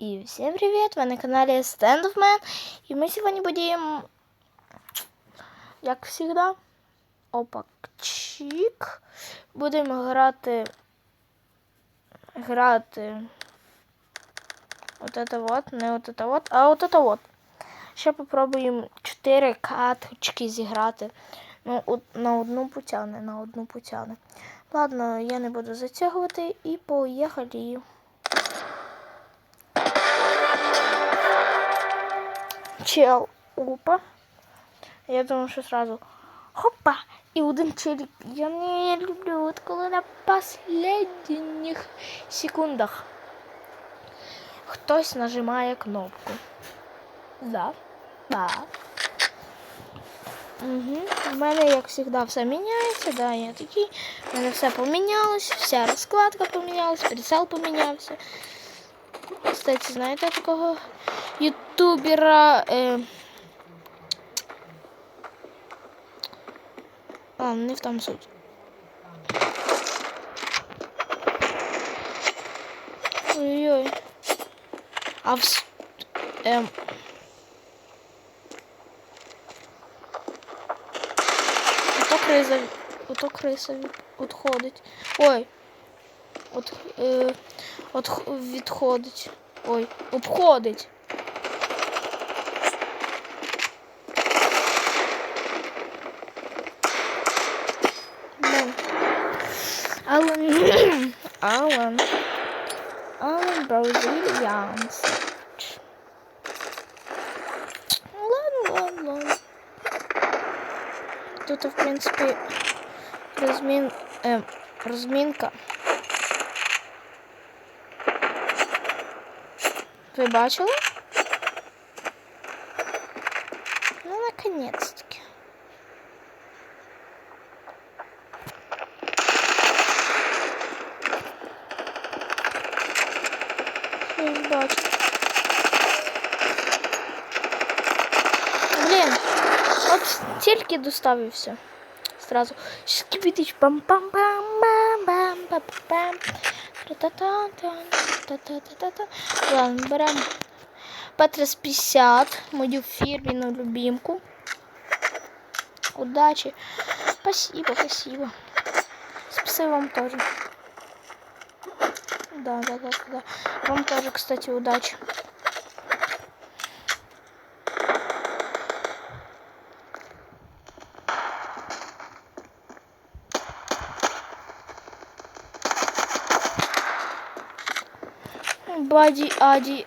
И всем привет! Вы на канале Stand of Man. И мы сегодня будем, як всегда, опакчик. Будемо грати. Грати. Вот это вот, не вот это вот, а вот это вот. Ще попробуємо 4 каточки зіграти. Ну, од- на одну потягне, на одну потягне. Ладно, я не буду затягувати і поїхали. Чел, опа. Я думаю, що сразу хопа! І один челік. Я не люблю, от коли на последніх секундах хтось нажимає кнопку. Да, да. Угу. У мене, як завжди, все міняється, да, я такий. У мене все помінялось, вся розкладка помінялась, прицел помінявся. Кстати, знаєте такого ютубера? Е... А, не в там суть. Ой-ой. А в... с- Ем... Ото криза, ото криса від- відходить. Ой. От, е, от, відходить. Ой, обходить. Алан. Алан. Алан Бразильянс. Ну ладно, ладно, ладно. Тут, в принципі, розмін, е, розмінка. Ви бачили? Доставився. Сразу. Скибитич пам пам пам пам пам пам пам Та-та-та-та, та-та-та-та-та. Ладно, беремо Петрес 50, мою фірміну любимку. Удачи. Спасибо, спасибо. Спасибо вам тоже. Да, да, да, да. Вам тоже, кстати, удачи. Бади, Ади.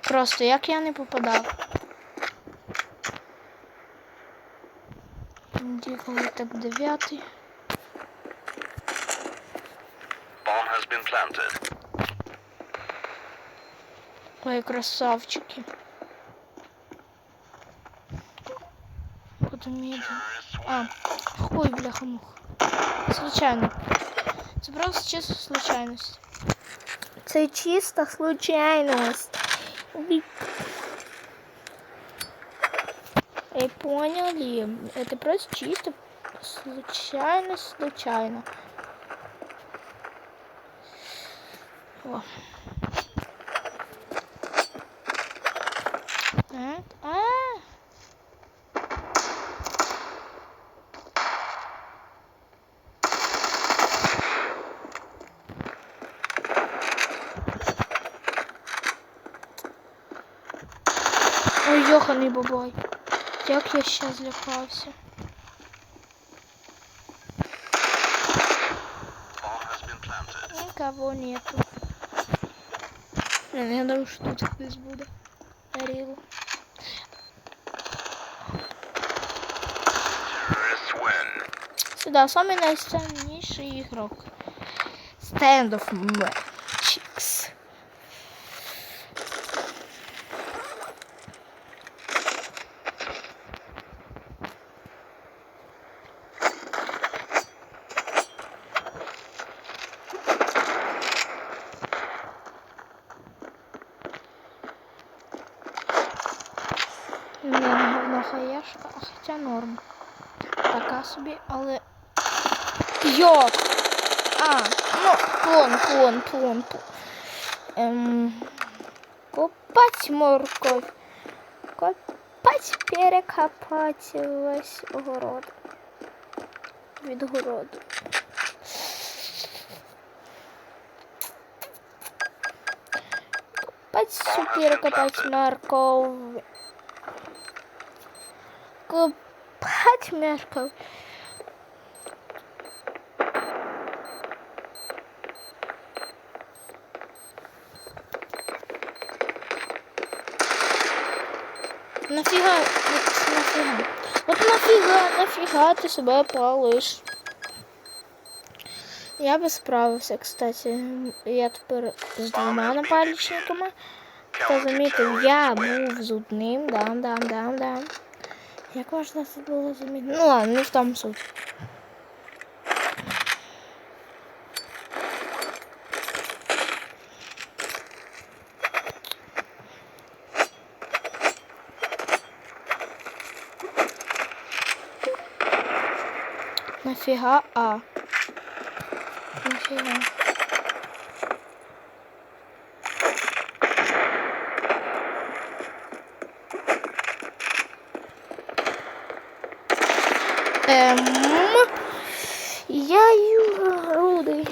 Просто як я не попадав. Діколи так дев'ятий. Bomb has been planted. Ой, красавчики. Куда. Terrorists А, хуй, бляха мух. Случайно. Це просто чисто случайність. Це чисто случайність. Ви Эй, поняли? Это просто чисто случайность, случайно. О. Так, а, Ой, йоханий бабой. Як я ще злякався. Никого нету. Блин, я думаю, что тут хтось буде. Горіло. Сюда самый найсильнейший игрок. Stand of Magics. Говно хоча норм. Така собі, але. Йоп! А, ну плон, плон, плон, плон. Эм, копать морковь. Копать, перекопать весь огород. Від городу. Копать, перекопать морковь. Копать морковь. Нафіга, нафіга. От нафіга, нафіга ти себе палиш. Я би справився, кстати. Я тепер з двома напальчиками. Хто замітив, я був з одним, дам, дам, дам, дам. Як можна це було замітити? Ну ладно, не в тому суть. Нафіга А. Нафіга. Um, yeah, you are older.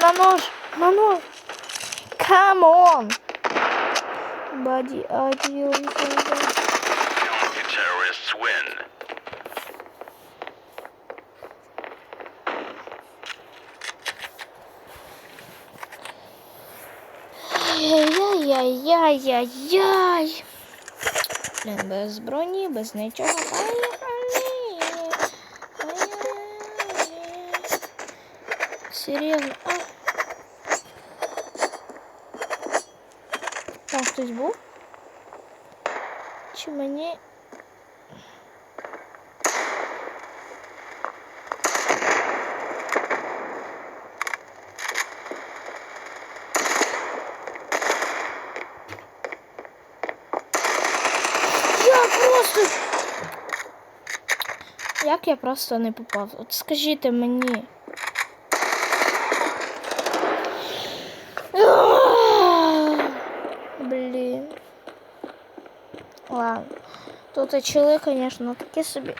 Manos, Manos, come on. Buddy, I Яй-яй-яй-яй-яй. Блін, без броні, без нічого. Поїхали. Ай-яй-яй. Серйозно. А. Там хтось був? Чи мені. Як я просто не попав? От скажіть мені. Блін. Ладно. Тут чили, конечно, такі собі.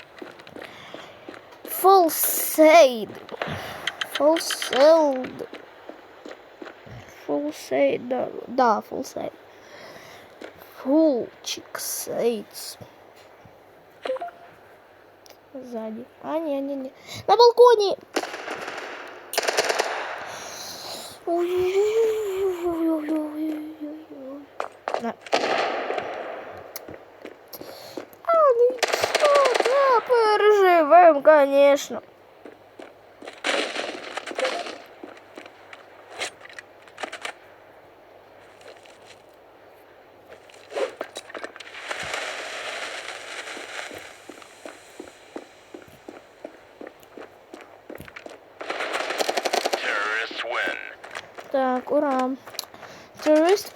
Full said. Full said. Full said, да, да, full said. Сзади. А, не, не, не. На балконе! На. А, ничего, да, переживем, конечно.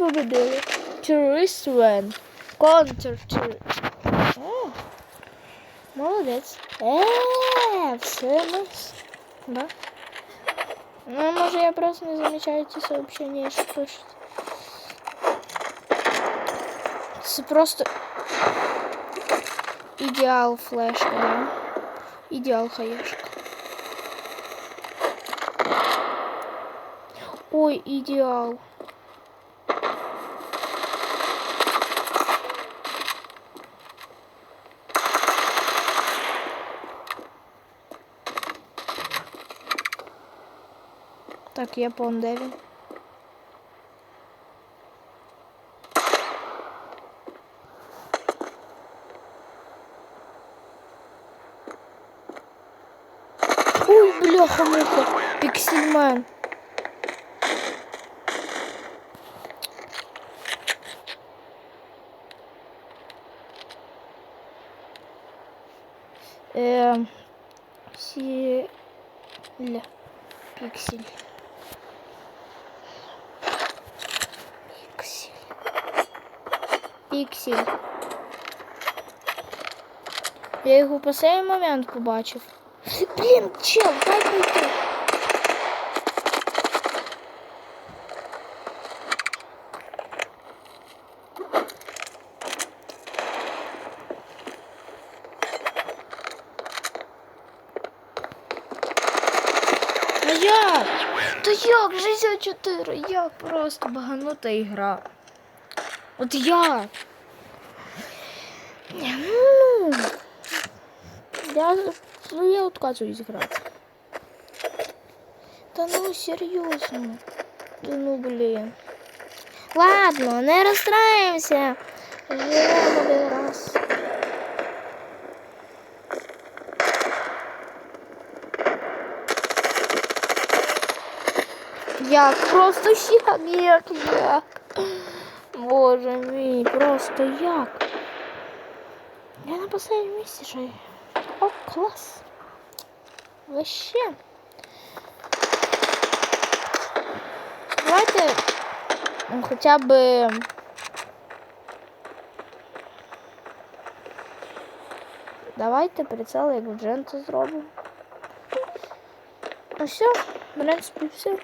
победили. Терорист win. Контр О, молодець. Е, все ми. с- Да? Ну, може, я просто не замечаю ці сообщения, що пишуть. Це просто ідеал флешка, да? Ідеал хаєшка. Ой, идеал. Так, я пон де він? Ой, бляха-муха, пиксельмен. Эм, си... Ля. Пиксель. Пиксель. Я його по цей момент побачив. Блін, чел, дай пройти. А як? Та як? 64, як просто баганута ігра. От як? я, ну, я отказуюсь грати. Та ну серйозно. Да ну блін. Ладно, не розстраємося. Живемо один раз. Як? Просто як, як, як? Боже мій, просто як? Я на последнем місці ще. й- О, клас. Вообще. Давайте м, хоча б Давайте прицел як в Джента зробимо. Ну все, в принципі, все.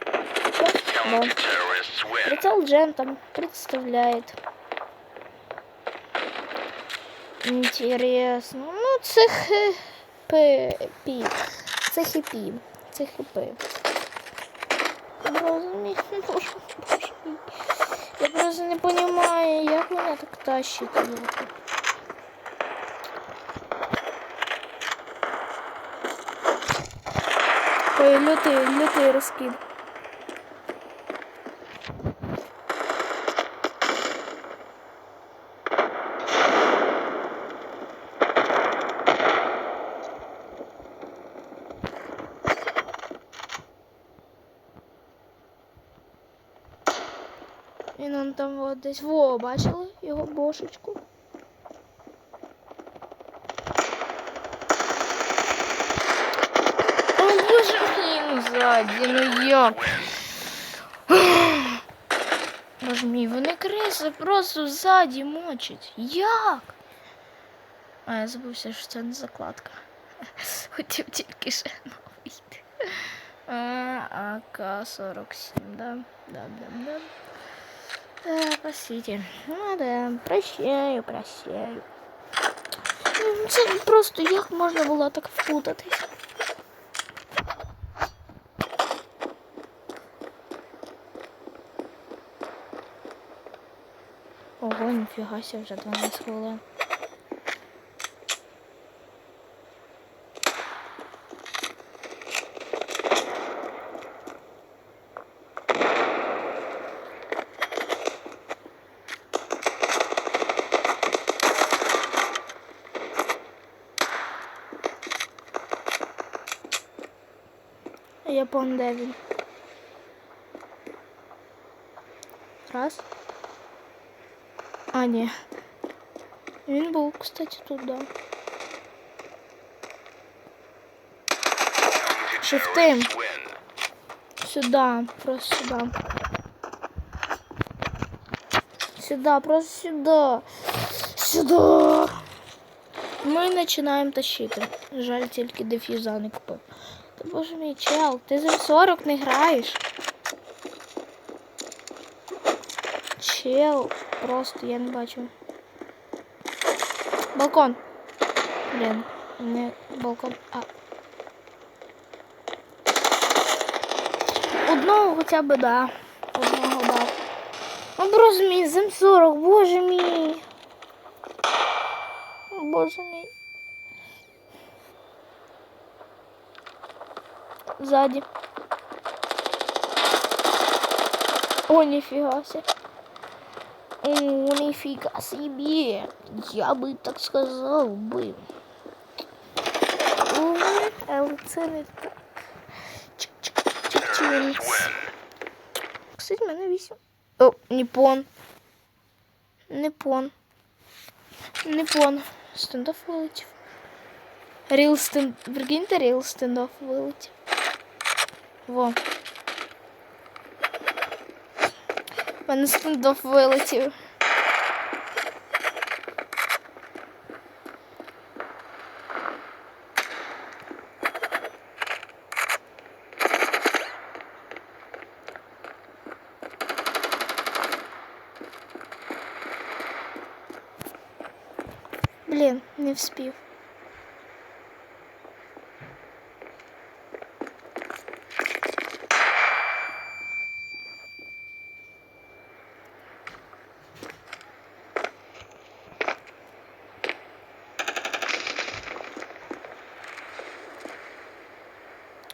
Все, да. Прицел Джентом представляет. Интересно. Ну, це хп. Пі. Це хіпі. Це мій. Я просто не понимаю, як мене так тащить. Лютий, лютий розкид. Він он там от десь. Во, бачили його бошечку? О, боже ну ззаді, ну як? Боже мій, вони криси просто ззаді мочать. Як? А, я забувся, що це не закладка. Хотів тільки ще новий. А, АК-47, да. Да, да, да. Да, простите. Ну да, прощаю, прощаю. Просто як можна було так впутатись? Ого, ніфіга себе, вже 12 хвилин. Я пон де він. Раз. А, ні. Він був, кстати, тут, да. Шифтим. Terrorists win. Сюда, просто сюда. Сюда, просто сюда. Сюда. Ми починаємо тащити. Жаль, тільки деф'юза не купив. Боже мій чел, ти за 40 не граєш. Чел, просто я не бачу. Балкон. Блін, не балкон, а. Одного хоча б да. Одного дав. Ну, боже мій, з М40, боже мій. Боже мій. Сзади. О, нифига себе. О, нифига себе. Я бы так сказал бы. Ой, але це не так. Terrorists Чик-чик-чик-чик. win. Кстати, в мене вісім. О, Ніпон. Ніпон. Ніпон. Стендоф вилетів. Ріл стен... Прикиньте, ріл стендоф вилетів. Во. У мене стендов вилетів. Блін, не вспів.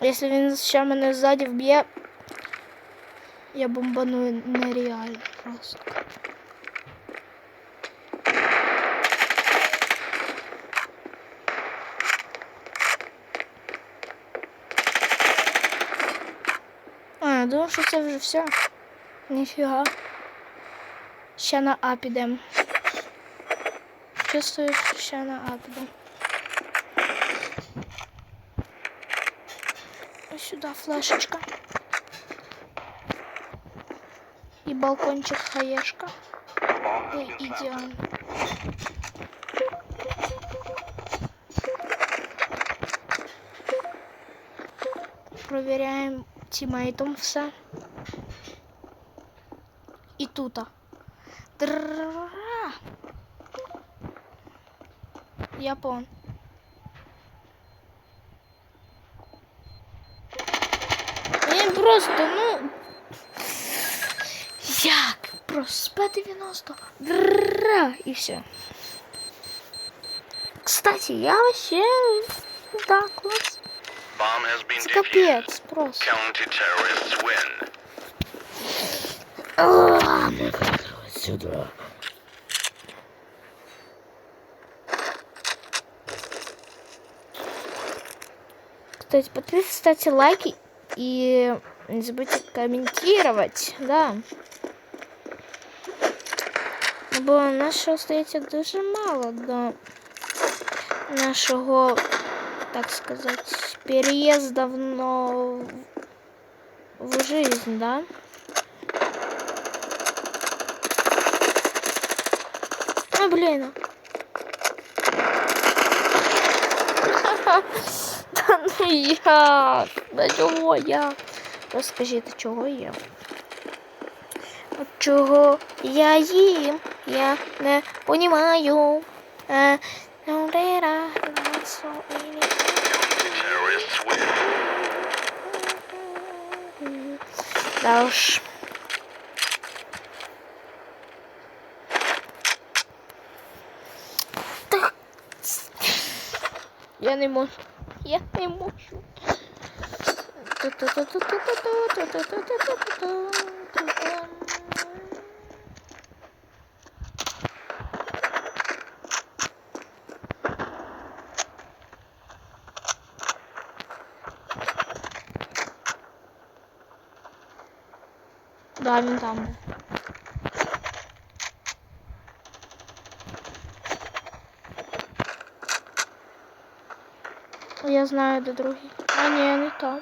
Якщо він ще мене ззаді вб'є, я бомбаную нереально просто. А, я думав, що це вже все. Ніфіга. Ще на А підем. Чувствую, що ще на А підем. Ось сюди флешечка. І балкончик хаєшка. Ой, ідеально. Провіряємо тімейтом все. І тут. Дра. Япон. Просто, ну. Як? Просто П-90. Дра. І все. Кстати, я вообще... Да, класс. Defused. капець просто. Сюда. Кстати, подписывайтесь, ставьте лайки и не забудьте комментировать, да. Бо нашого остається дуже мало до нашого, так сказать, переезда в нов... в жизнь, да. А, блин. Ну як? Да чого я? Розкажіть, чого я? Чого я їм? Я не понімаю. Е, на. Да уж. Я не можу. Я не можу. Да, він там. Я знаю, де другий. А ні, не там.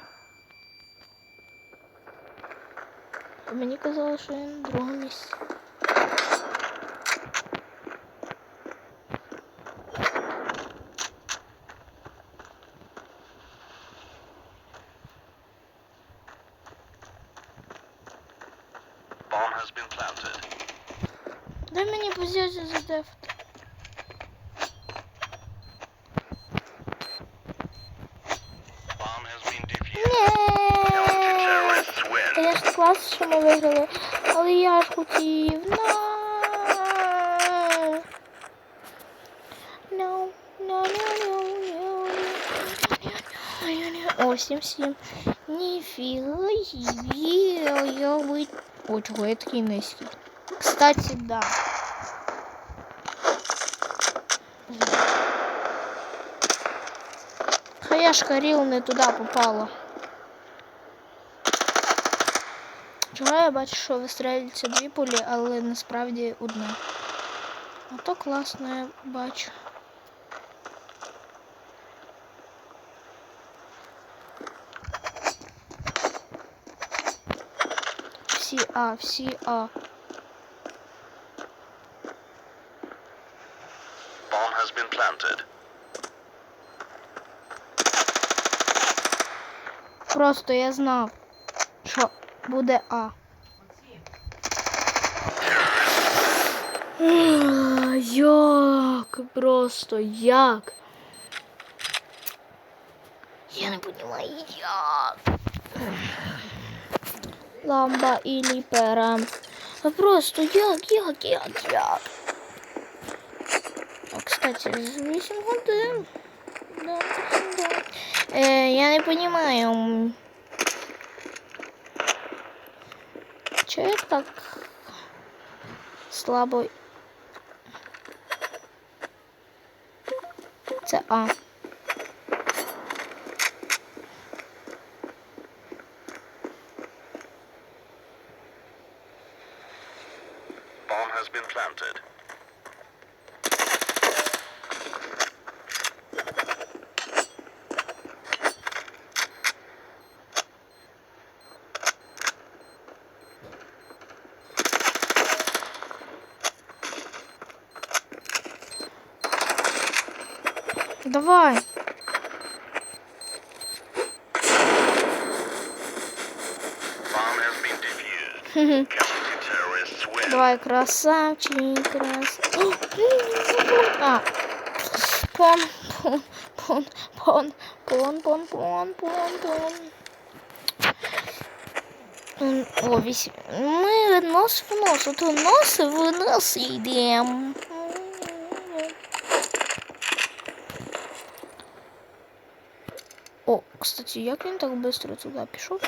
Мені казали, що він на другому місці. клас, що ми виграли. Але я ж хотів. No. No, no, no, no, no. О, 7-7. Ніфіга собі. Я ви... О, чого я такий низький? Кстати, да. Хаяшка Ріл не туди попала. Чого я бачу, що вистрілюються дві пулі, але насправді одна. А то класно я бачу. Всі А, всі А. Bomb has been planted. Просто я знав, що Буде А. Як? просто як? Я не понимаю, як. Ламба і пера. А просто як, як, як, як. А, кстати, 8 годин. Да, да. Е, я не понимаю. Чого я так слабо. Це А. Bomb has been planted. Давай. Давай, красавчик, крас. О, А. Пон, пон, пон, пон, пон, пон, пон, пон, пон. О, вісім. Ми нос в нос, от нос в нос йдемо. О, кстати, як він так швидко туди пішов?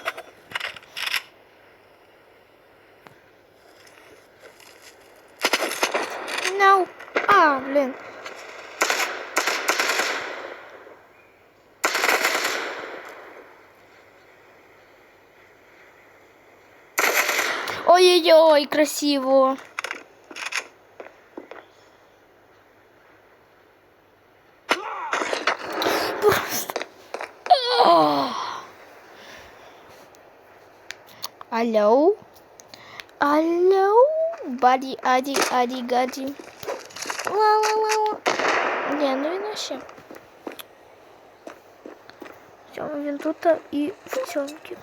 No. А, блин. Ой-ой-ой, красиво. Алло. Алло. Бади, ади, ади, гади. Ла-ла-ла. Не, ну иначе. Тема Винтута и в темке.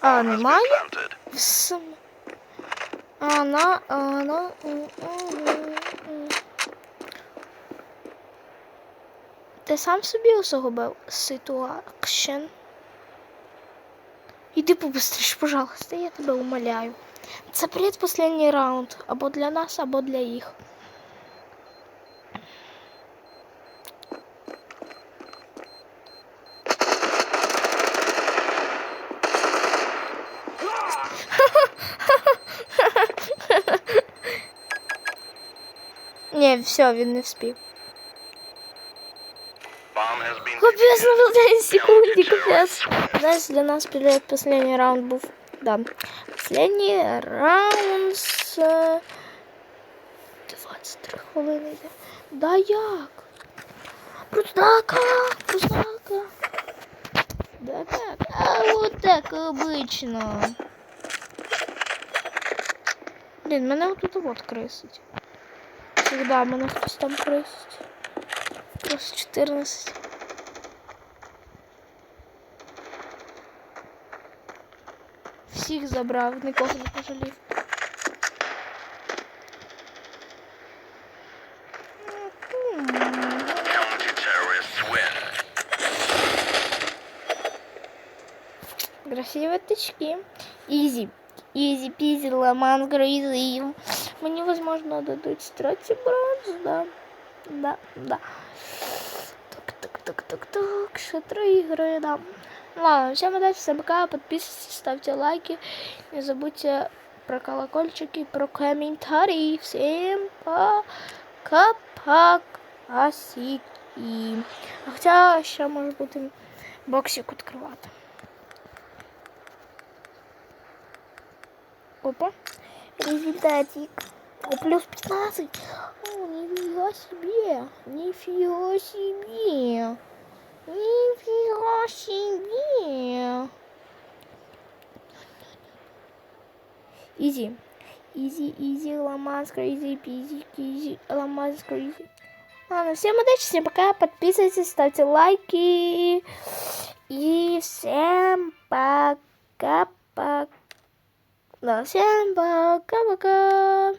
А, нормально? Она, она, она, она. Ти сам собі усугубив ситуацію? Іди побыстріше, пожалуйста, я тебе умоляю. Це предпоследній раунд. Або для нас, або для їх. Ні, все, він не вспів. Капец, ну 10 секунди, капец. Знаешь, для нас перед последний раунд був. Да. Последний раунд е, 23 хвилини. Да як? Прузнака, прузнака. Да как? А вот так обычно. Блін, мене отут вот крисить. Всегда мене хтось там крисить. Плюс 14. Всіх забрав, нікого не пожалів. Counter-terrorists win. Красивые тычки. Изи. Изи пизи, ламан грейзи. Мне, возможно, дадут третий бронз, да. Да, да. Так, так, так, так, так. Ще три игры, да. Ладно, всем удачи, всем пока. Подписывайтесь, ставьте лайки. Не забудьте про колокольчики, про комментарии. Всем пока-пока. Сіки. Хоча ще може бути боксик відкривати. Опа. Результатик. О, плюс 15. О, нифига себе. Нифига себе. Нифига себе. Изи. Изи, изи, ломас, crazy, пизи, кизи, ломас, crazy. Ладно, всем удачи, всем пока. Подписывайтесь, ставьте лайки. И всем пока. Пока-пока. Да, всем пока-пока.